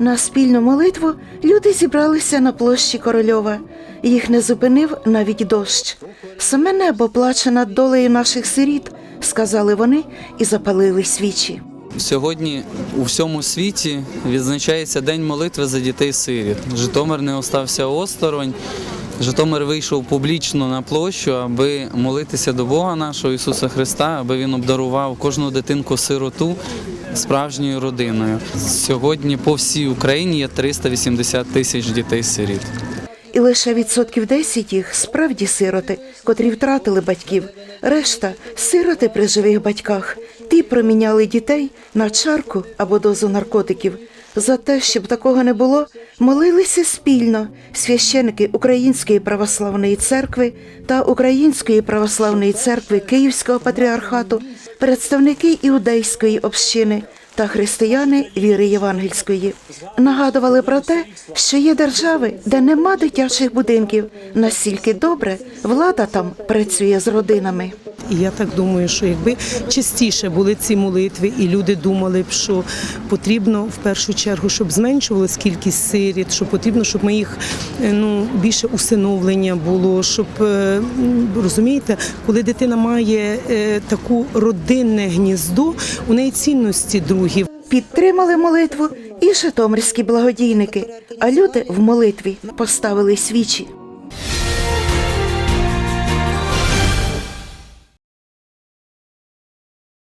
На спільну молитву люди зібралися на площі Корольова. Їх не зупинив навіть дощ. Саме небо плаче над долею наших сиріт, сказали вони і запалили свічі. Сьогодні у всьому світі відзначається День молитви за дітей-сиріт. Житомир не остався осторонь. Житомир вийшов публічно на площу, аби молитися до Бога нашого Ісуса Христа, аби Він обдарував кожну дитинку сироту справжньою родиною. Сьогодні по всій Україні є 380 тисяч дітей-сиріт. І лише відсотків 10 їх справді сироти, котрі втратили батьків. Решта сироти при живих батьках. Ті проміняли дітей на чарку або дозу наркотиків. За те, щоб такого не було, молилися спільно священики Української православної церкви та Української православної церкви Київського патріархату, представники іудейської общини та християни віри євангельської. Нагадували про те, що є держави, де нема дитячих будинків. Настільки добре влада там працює з родинами. І я так думаю, що якби частіше були ці молитви, і люди думали б, що потрібно в першу чергу, щоб зменшувалась кількість сиріт, що потрібно, щоб ми їх е, ну більше усиновлення було, щоб е, розумієте, коли дитина має е, таку родинне гніздо, у неї цінності другі. Підтримали молитву і житомирські благодійники, а люди в молитві поставили свічі.